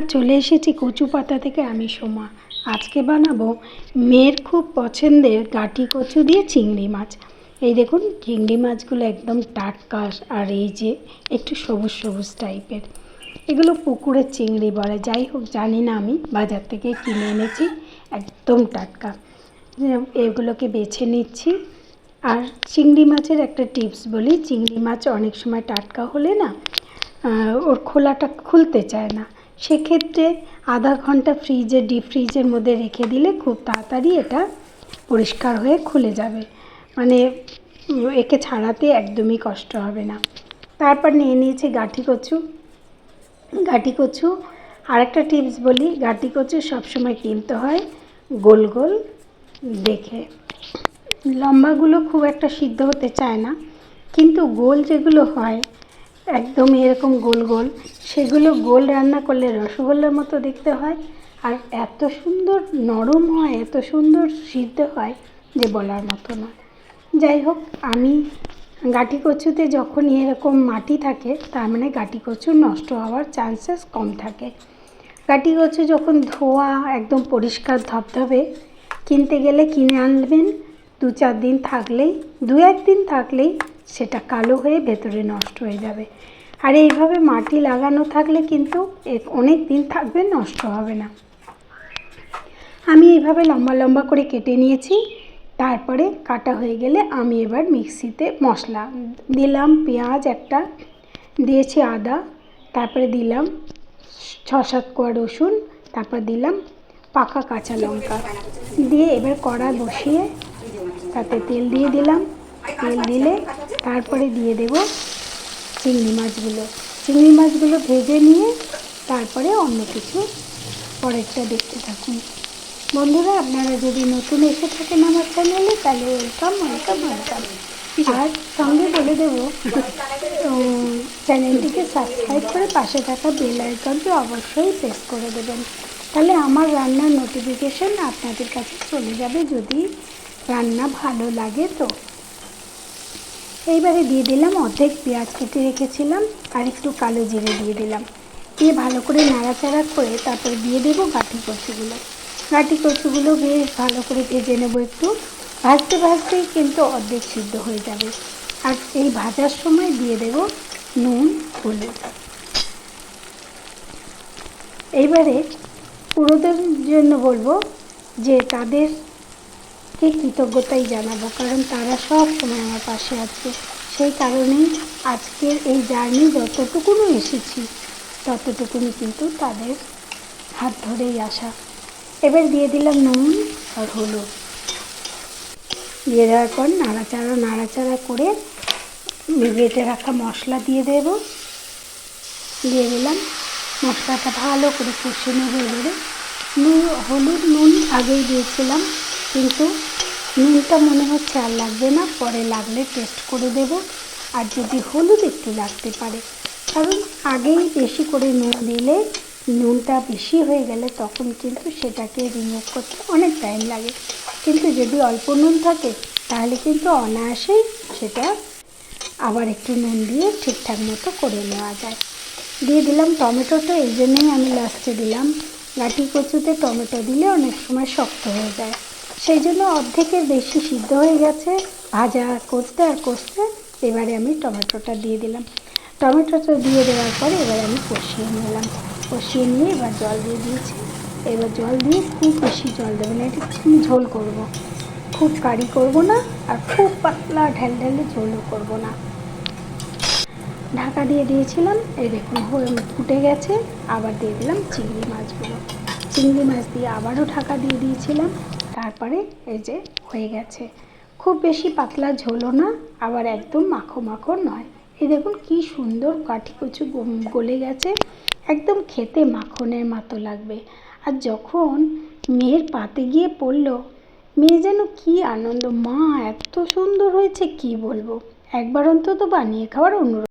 আর চলে এসেছি কচু পাতা থেকে আমি সোমা। আজকে বানাবো মেয়ের খুব পছন্দের গাঁটি কচু দিয়ে চিংড়ি মাছ। এই দেখুন, চিংড়ি মাছগুলো একদম টাটকা আর এই যে একটু সবুজ সবুজ টাইপের। এগুলো পুকুরের চিংড়ি বলে। যাই হোক, জানি না আমি, বাজার থেকে কিনে এনেছি, একদম টাটকা। এগুলোকে বেছে নিচ্ছি। আর চিংড়ি মাছের একটা টিপস বলি, চিংড়ি মাছ অনেক সময় টাটকা হলে না ওর খোলাটা খুলতে চায় না। সেক্ষেত্রে আধা ঘণ্টা ফ্রিজে ডিপ ফ্রিজের মধ্যে রেখে দিলে খুব তাড়াতাড়ি এটা পরিষ্কার হয়ে খুলে যাবে। মানে একে ছাড়াতে একদমই কষ্ট হবে না। তারপর নিয়ে নিয়েছি গাঁঠি কচু। গাঁটি কচু, আরেকটা টিপস বলি গাঁটি কচু সবসময় কিনতে হয় গোল গোল দেখে। লম্বাগুলো খুব একটা সিদ্ধ হতে চায় না, কিন্তু গোল যেগুলো হয় একদম এরকম গোল গোল। সেগুলো গোল রান্না করলে রসগোল্লার মতো দেখতে হয়। আর এত সুন্দর নরম হয়, এত সুন্দর সিদ্ধ হয় যে বলার মতো নয়। যাই হোক, আমি গাঁটি কচুতে যখনই এরকম মাটি থাকে, তার মানে গাঁটি কচু নষ্ট হওয়ার চান্সেস কম থাকে। গাঁটি কচু যখন ধোয়া একদম পরিষ্কার ধবধবে, কিনতে গেলে কিনে আনবেন। দু চার দিন থাকলেই, দু একদিন থাকলেই সেটা কালো হয়ে ভেতরে নষ্ট হয়ে যাবে। আর এইভাবে মাটি লাগানো থাকলে কিন্তু অনেক দিন থাকবে, নষ্ট হবে না। আমি এইভাবে লম্বা লম্বা করে কেটে নিয়েছি। তারপরে কাটা হয়ে গেলে আমি এবার মিক্সিতে মশলা দিলাম, পেঁয়াজ একটা, দিয়েছি আদা, তারপরে দিলাম ছ সাত কোয়া রসুন, তারপর দিলাম পাকা কাঁচা লঙ্কা। দিয়ে এবার কড়া বসিয়ে তাতে তেল দিয়ে দিলাম। তেল দিলে তারপরে দিয়ে দেব চিংড়ি মাছগুলো। চিংড়ি মাছগুলো ভেজে নিয়ে তারপরে অন্য কিছু পরেরটা দেখতে থাকুন। বন্ধুরা আপনারা যদি নতুন এসে থাকেন আমার চ্যানেলে তাহলে ওয়েলকাম ওয়েলকাম ওয়েলকাম আর সঙ্গে বলে দেবো উম, চ্যানেলটিকে সাবস্ক্রাইব করে পাশে থাকা বেল আইকনটি অবশ্যই প্রেস করে দেবেন। তাহলে আমার রান্নার নোটিফিকেশন আপনাদের কাছে চলে যাবে যদি রান্না ভালো লাগে তো। এইবারে দিয়ে দিলাম অর্ধেক পেঁয়াজ কেটে রেখেছিলাম আর একটু কালো জিরে দিয়ে দিলাম। দিয়ে ভালো করে নাড়াচাড়া করে তারপর দিয়ে দেবো গাঁঠি কচুগুলো গাঁঠি কচুগুলো বেশ ভালো করে ভেজে নেব একটু। ভাজতে ভাজতেই কিন্তু অর্ধেক সিদ্ধ হয়ে যাবে। আর এই ভাজার সময় দিয়ে দেব নুন, হলুদ। এইবারে পুরোদের জন্য বলব যে তাদেরকে কৃতজ্ঞতাই জানাব, কারণ তারা সব সময় আমার পাশে আছে। সেই কারণেই আজকের এই জার্নি যতটুকুনি এসেছি, ততটুকুনি কিন্তু তাদের হাত ধরেই আসা। এবার দিয়ে দিলাম নুন আর হলুদ। দিয়ে দেওয়ার পর নাড়াচাড়া নাড়াচাড়া করে বেটে রাখা মশলা দিয়ে দেব। দিয়ে দিলাম মশলাটা ভালো করে কষে নেব এবারে। নুন, হলুদ, নুন আগেই দিয়েছিলাম, কিন্তু নুনটা মনে হচ্ছে আর লাগবে না, পরে লাগলে টেস্ট করে দেব। আর যদি হলুদ একটু লাগতে পারে, কারণ আগেই বেশি করে নুন দিলে নুনটা বেশি হয়ে গেলে তখন কিন্তু সেটাকে রিমুভ করতে অনেক টাইম লাগে। কিন্তু যদি অল্প নুন থাকে, তাহলে কিন্তু অনায়াসেই সেটা আবার একটু নুন দিয়ে ঠিকঠাক মতো করে নেওয়া যায়। দিয়ে দিলাম টমেটোটা, এই জন্যই আমি লাস্টে দিলাম। লাঠি কচুতে টমেটো দিলে অনেক সময় শক্ত হয়ে যায়। সেই জন্য অর্ধেকের বেশি সিদ্ধ হয়ে গেছে। ভাজা করতে আর কষতে এবারে আমি টমেটোটা দিয়ে দিলাম। টমেটোটা দিয়ে দেওয়ার পরে এবারে আমি কষিয়ে নিলাম। কষিয়ে নিয়ে এবার জল দিয়ে দিয়েছি। এবার জল দিয়ে খুব বেশি জল দেবে না, এটা ঝোল করব। খুব কারি করব না আর খুব পাতলা ঢেল ঢেলে ঝোলও করব না। ঢাকা দিয়ে দিয়েছিলাম। এই দেখুন ফুটে গেছে। আবার দিয়ে দিলাম চিংড়ি মাছগুলো। চিংড়ি মাছ দিয়ে আবারও ঢাকা দিয়ে দিয়েছিলাম। তারপরে এই যে হয়ে গেছে। খুব বেশি পাতলা ঝোলও না, আবার একদম মাখো মাখো নয়। এই দেখুন, কি সুন্দর কাঠি কচু গলে গেছে। একদম খেতে মাখনের মতো লাগবে। আর যখন মেয়ের পাতে গিয়ে পড়ল, মেয়ে যেন কি আনন্দ। মা, এত সুন্দর হয়েছে, কি বলব? একবার অন্তত বানিয়ে খাওয়ার অনুরোধ